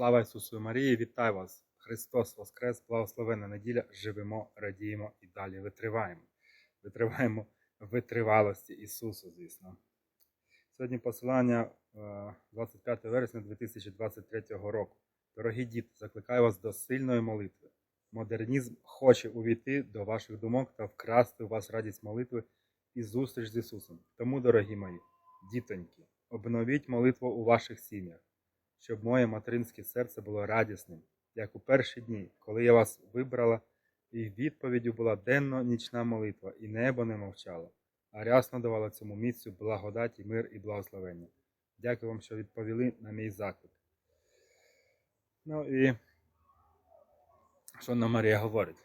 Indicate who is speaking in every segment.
Speaker 1: Слава Ісусу Марії, вітаю вас! Христос Воскрес, благословенна неділя. Живемо, радіємо і далі витриваємо. Витриваємо витривалості Ісусу, звісно. Сьогодні посилання е, 25 вересня 2023 року. Дорогі діти, закликаю вас до сильної молитви. Модернізм хоче увійти до ваших думок та вкрасти у вас радість молитви і зустріч з Ісусом. Тому, дорогі мої, дітоньки, обновіть молитву у ваших сім'ях щоб моє материнське серце було радісним, як у перші дні, коли я вас вибрала, і відповіддю була денно-нічна молитва, і небо не мовчало, а рясно давало цьому місцю благодаті, мир і благословення. Дякую вам, що відповіли на мій заклик. Ну і що нам Марія говорить?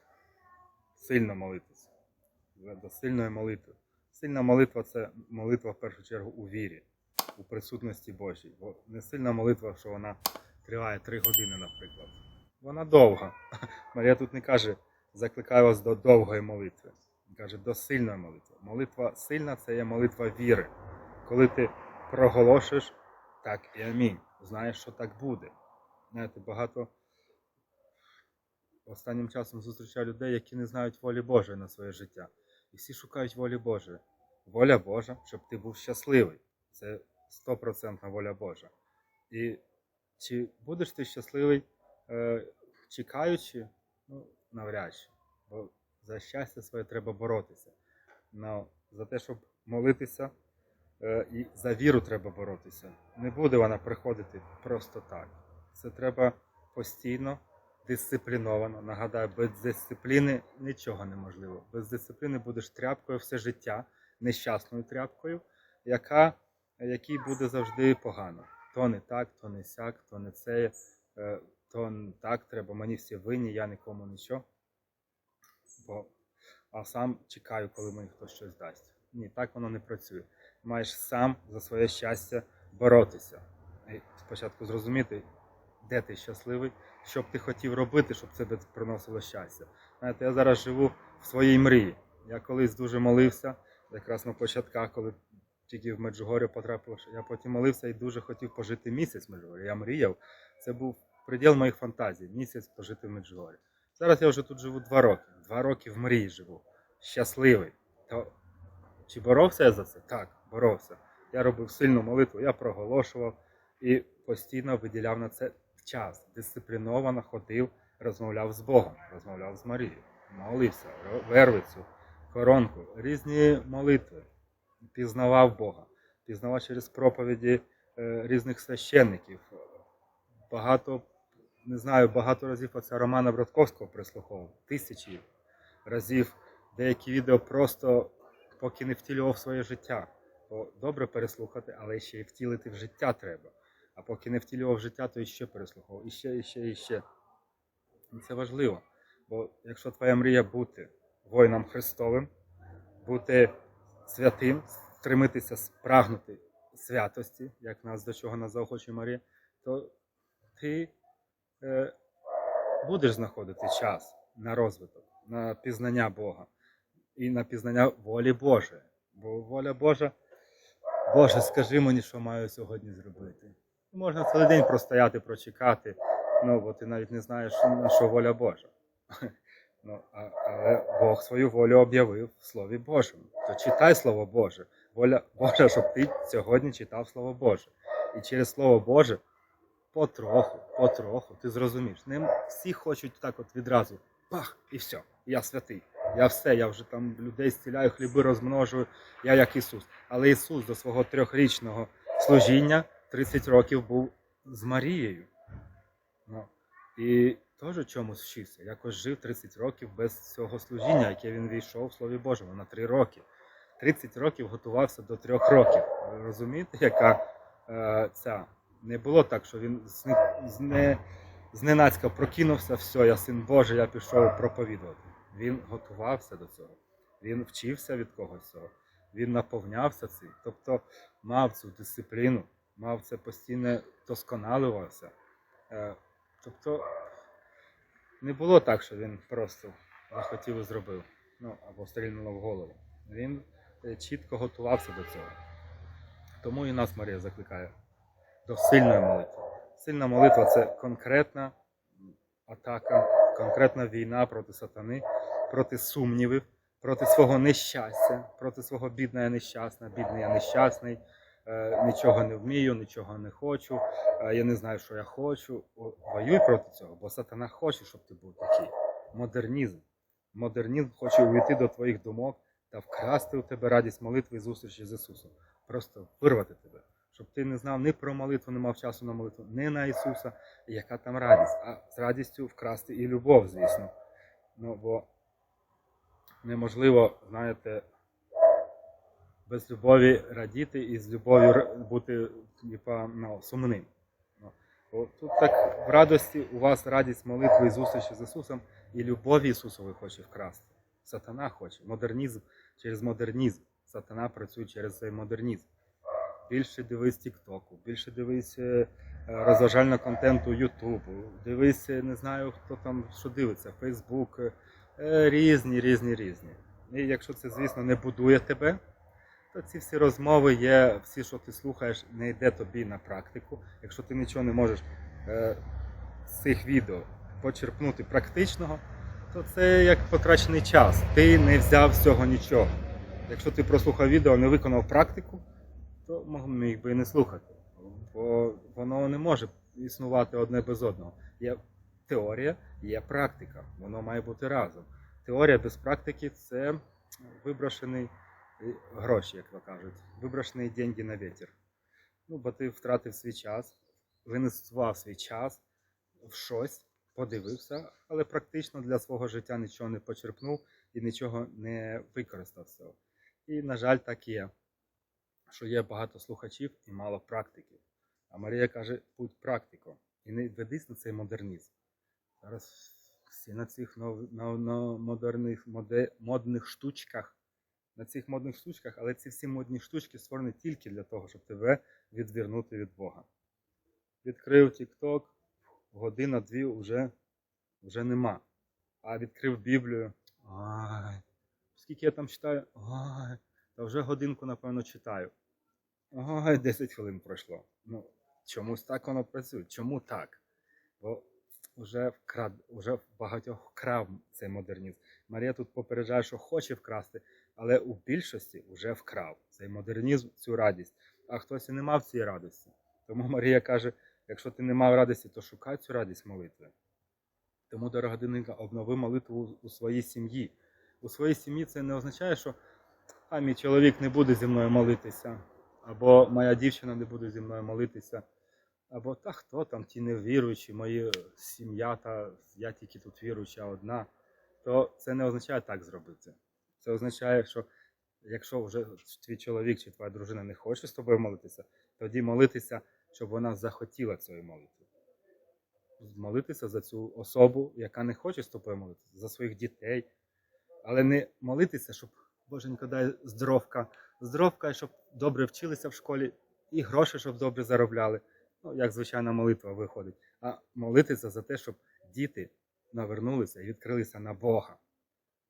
Speaker 1: Сильно молитися. До сильної молитви. Сильна молитва це молитва в першу чергу у вірі у присутності Божій. Бо не сильна молитва, що вона триває три години, наприклад. Вона довга. Марія тут не каже, закликаю вас до довгої молитви. Каже, до сильної молитви. Молитва сильна це є молитва віри. Коли ти проголошуєш так і амінь. Знаєш, що так буде. Знаєте, багато останнім часом зустрічаю людей, які не знають волі Божої на своє життя. І всі шукають волі Божої. Воля Божа, щоб ти був щасливий. Це стопроцентна воля Божа. І чи будеш ти щасливий, е, чекаючи, ну, навряд чи. Бо за щастя своє треба боротися. Но за те, щоб молитися, е, і за віру треба боротися. Не буде вона приходити просто так. Це треба постійно, дисципліновано. Нагадаю, без дисципліни нічого неможливо. Без дисципліни будеш тряпкою все життя, нещасною тряпкою, яка який буде завжди погано. То не так, то не сяк, то не це, е, то так треба, мені всі винні, я нікому нічого. Бо, а сам чекаю, коли мені хтось щось дасть. Ні, так воно не працює. Маєш сам за своє щастя боротися. І спочатку зрозуміти, де ти щасливий, що б ти хотів робити, щоб це приносило щастя. Знаєте, я зараз живу в своїй мрії. Я колись дуже молився, якраз на початках, коли тільки в Меджугорі потрапив. Я потім молився і дуже хотів пожити місяць в Меджугорі. Я мріяв. Це був приділ моїх фантазій. Місяць пожити в Меджугорі. Зараз я вже тут живу два роки. Два роки в мрії живу. Щасливий. То чи боровся я за це? Так, боровся. Я робив сильну молитву, я проголошував і постійно виділяв на це час. Дисципліновано ходив, розмовляв з Богом, розмовляв з Марією, молився, вервицю, коронку, різні молитви пізнавав Бога, пізнавав через проповіді е, різних священників. Багато, не знаю, багато разів оце Романа Братковського прислуховував, тисячі разів деякі відео просто поки не втілював своє життя. Бо добре переслухати, але ще й втілити в життя треба. А поки не втілював життя, то іще переслухав, іще, іще, іще. І це важливо. Бо якщо твоя мрія бути воїном Христовим, бути святим, стремитися прагнути святості, як нас до чого нас заохочує Марія, то ти е, будеш знаходити час на розвиток, на пізнання Бога і на пізнання волі Божої. Бо воля Божа, Боже, скажи мені, що маю сьогодні зробити. Можна цілий день простояти, прочекати, ну бо ти навіть не знаєш, на що воля Божа. Ну, але Бог свою волю об'явив в Слові Божому. То читай Слово Боже. Воля Божа, щоб ти сьогодні читав Слово Боже. І через Слово Боже потроху, потроху, ти зрозумієш. Не всі хочуть так от відразу. Пах, і все, я святий. Я все, я вже там людей зціляю, хліби розмножую, я як Ісус. Але Ісус до свого трьохрічного служіння 30 років був з Марією. Ну, І теж чомусь вчився. Якось жив 30 років без цього служіння, яке він війшов в Слові Божому на 3 роки. 30 років готувався до 3 років. Ви розумієте, яка е, ця? Не було так, що він зне, зненацька прокинувся, все, я син Божий, я пішов проповідувати. Він готувався до цього. Він вчився від когось цього. Він наповнявся цим. Тобто мав цю дисципліну, мав це постійно досконалювався. Е, тобто не було так, що він просто захотів і зробив. Ну, або стрільнуло в голову. Він е, чітко готувався до цього. Тому і нас Марія закликає до сильної молитви. Сильна молитва це конкретна атака, конкретна війна проти сатани, проти сумнівів, проти свого нещастя, проти свого бідна я нещасна, бідний я нещасний, нічого не вмію, нічого не хочу, е, я не знаю, що я хочу. Воюй проти цього, бо сатана хоче, щоб ти був такий. Модернізм. Модернізм хоче увійти до твоїх думок та вкрасти у тебе радість молитви і зустрічі з Ісусом. Просто вирвати тебе. Щоб ти не знав ні про молитву, не мав часу на молитву, ні на Ісуса, яка там радість, а з радістю вкрасти і любов, звісно. Ну, бо неможливо, знаєте, без любові радіти і з любов'ю бути типа, ну, сумним. Ну, тут так в радості у вас радість молитви і зустрічі з Ісусом, і любові Ісусової хоче вкрасти. Сатана хоче. Модернізм через модернізм. Сатана працює через цей модернізм. Більше дивись Тіктоку, більше дивись е, розважального контенту Ютубу, дивись, не знаю, хто там що дивиться, Фейсбук, е, різні, різні, різні. І якщо це, звісно, не будує тебе, то ці всі розмови є, всі, що ти слухаєш, не йде тобі на практику. Якщо ти нічого не можеш е, з цих відео почерпнути практичного, то це як потрачений час. Ти не взяв з цього нічого. Якщо ти прослухав відео, не виконав практику, то міг би і не слухати. Бо воно не може існувати одне без одного. Є теорія, є практика. Воно має бути разом. Теорія без практики це виброшений гроші, як то кажуть, виброшені деньги на вітер. Ну, бо ти втратив свій час, винесував свій час в щось, подивився, але практично для свого життя нічого не почерпнув і нічого не використав цього. І, на жаль, так є, що є багато слухачів і мало практики. А Марія каже, будь практиком і не ведись на цей модернізм. Зараз всі на цих нов, нов, нов- модерних, моде, модних штучках, на цих модних штучках, але ці всі модні штучки створені тільки для того, щоб тебе відвернути від Бога. Відкрив TikTok, година-дві вже, вже нема. А відкрив Біблію. Ай, скільки я там читаю? Ай, та вже годинку, напевно, читаю. Ой, 10 хвилин пройшло. Ну, чомусь так воно працює. Чому так? Бо вже вкрад, вже багатьох вкрав цей модернізм. Марія тут попереджає, що хоче вкрасти, але у більшості вже вкрав цей модернізм, цю радість. А хтось і не мав цієї радості. Тому Марія каже: якщо ти не мав радості, то шукай цю радість молитви. Тому, дорога диника, обнови молитву у своїй сім'ї. У своїй сім'ї це не означає, що а мій чоловік не буде зі мною молитися, або моя дівчина не буде зі мною молитися, або та хто там, ті невіруючі, мої сім'я, та я тільки тут віруюча одна, то це не означає так зробити. Це означає, що якщо вже твій чоловік чи твоя дружина не хоче з тобою молитися, тоді молитися, щоб вона захотіла цієї молитви. Молитися за цю особу, яка не хоче з тобою молитися, за своїх дітей, але не молитися, щоб Боженько дай здоровка, здоровка, щоб добре вчилися в школі, і гроші, щоб добре заробляли. Ну, як звичайна молитва виходить. А молитися за те, щоб діти навернулися і відкрилися на Бога.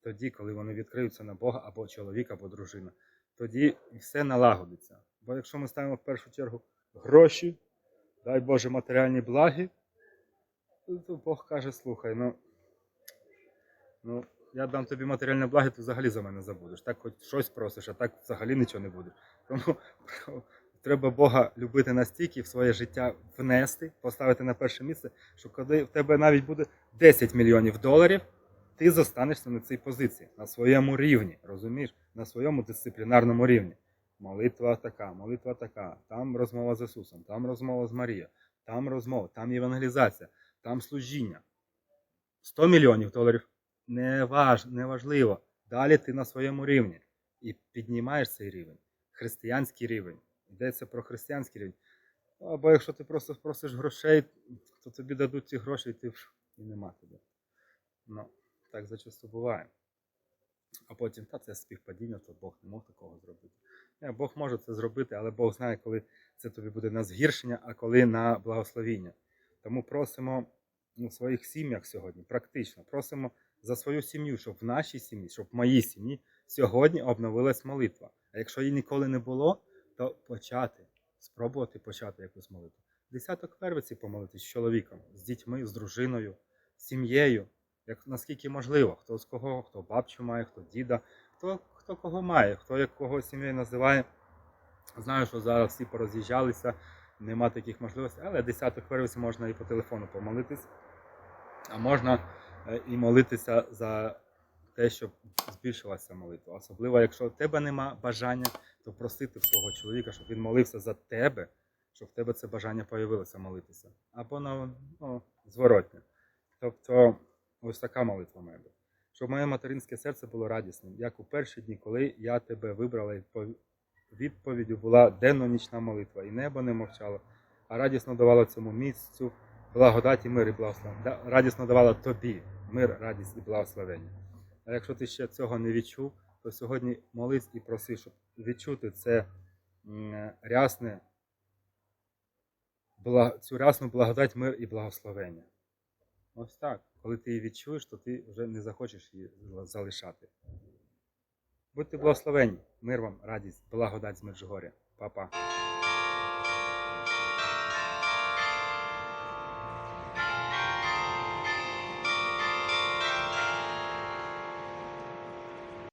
Speaker 1: Тоді, коли вони відкриються на Бога або чоловік, або дружина, тоді все налагодиться. Бо якщо ми ставимо в першу чергу гроші, дай Боже матеріальні благи, то, Бог каже, слухай, ну, ну я дам тобі матеріальне благо, ти взагалі за мене забудеш. Так хоч щось просиш, а так взагалі нічого не будеш. Тому треба Бога любити настільки в своє життя внести, поставити на перше місце, що коли в тебе навіть буде 10 мільйонів доларів, ти зостанешся на цій позиції, на своєму рівні, розумієш? На своєму дисциплінарному рівні. Молитва така, молитва така, там розмова з Ісусом, там розмова з Марією, там розмова, там євангелізація, там служіння. 100 мільйонів доларів не, важ, не. Далі ти на своєму рівні і піднімаєш цей рівень, християнський рівень. Йдеться про християнський рівень. Або якщо ти просто просиш грошей, то тобі дадуть ці гроші, і ти і нема тебе. Так зачасту буває. А потім, та це співпадіння, то Бог не мог такого зробити. Не, Бог може це зробити, але Бог знає, коли це тобі буде на згіршення, а коли на благословіння. Тому просимо у своїх сім'ях сьогодні, практично, просимо за свою сім'ю, щоб в нашій сім'ї, щоб в моїй сім'ї сьогодні обновилась молитва. А якщо її ніколи не було, то почати, спробувати почати якусь молитву. Десяток первиці помолитись з чоловіком, з дітьми, з дружиною, з сім'єю, як наскільки можливо, хто з кого, хто бабчу має, хто діда, хто, хто кого має, хто як кого сім'єю називає. Знаю, що зараз всі пороз'їжджалися, нема таких можливостей, але десяток первиці можна і по телефону помолитись, а можна е, і молитися за те, щоб збільшилася молитва. Особливо, якщо в тебе нема бажання, то просити свого чоловіка, щоб він молився за тебе, щоб в тебе це бажання появилося молитися. Або на ну, зворотне. Тобто, ось така молитва має бути. Щоб моє материнське серце було радісним, як у перші дні, коли я тебе вибрала, і відповіддю була денно-нічна молитва, і небо не мовчало, а радісно давало цьому місцю благодать і мир і благословення. Радісно давала тобі мир, радість і благословення. А якщо ти ще цього не відчув, то сьогодні молись і проси, щоб відчути це рясне, цю рясну благодать, мир і благословення. Ось так. Коли ти її відчуєш, то ти вже не захочеш її залишати. Будьте благословені, мир вам, радість, благодать з Меджугоря. Па-па.